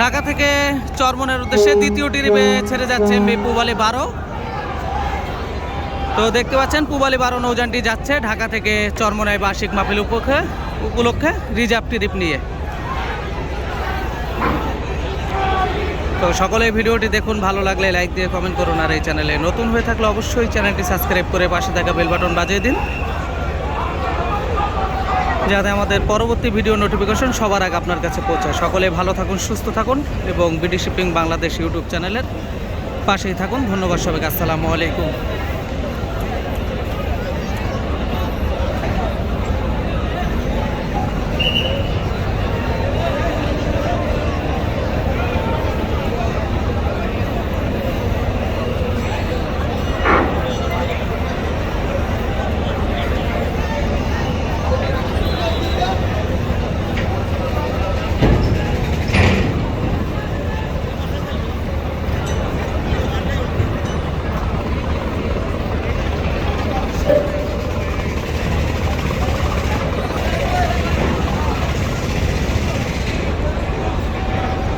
ঢাকা থেকে চরমনের উদ্দেশ্যে দ্বিতীয় ট্রিপে ছেড়ে যাচ্ছে এমবি পুবালি বারো। তো দেখতে পাচ্ছেন পুবালি বারো নৌযানটি যাচ্ছে ঢাকা থেকে চরমনায় বার্ষিক মাহফিল উপলক্ষে উপলক্ষে রিজার্ভ ট্রিপ নিয়ে। তো সকলে ভিডিওটি দেখুন ভালো লাগলে লাইক দিয়ে কমেন্ট করুন আর এই চ্যানেলে নতুন হয়ে থাকলে অবশ্যই চ্যানেলটি সাবস্ক্রাইব করে পাশে থাকা বেল বাটন বাজিয়ে দিন। যাতে আমাদের পরবর্তী ভিডিও নোটিফিকেশন সবার আগে আপনার কাছে পৌঁছায়। সকলে ভালো থাকুন, সুস্থ থাকুন এবং বিডি শিপিং বাংলাদেশ ইউটিউব চ্যানেলের পাশেই থাকুন। ধন্যবাদ সবাইকে। আসসালামু আলাইকুম।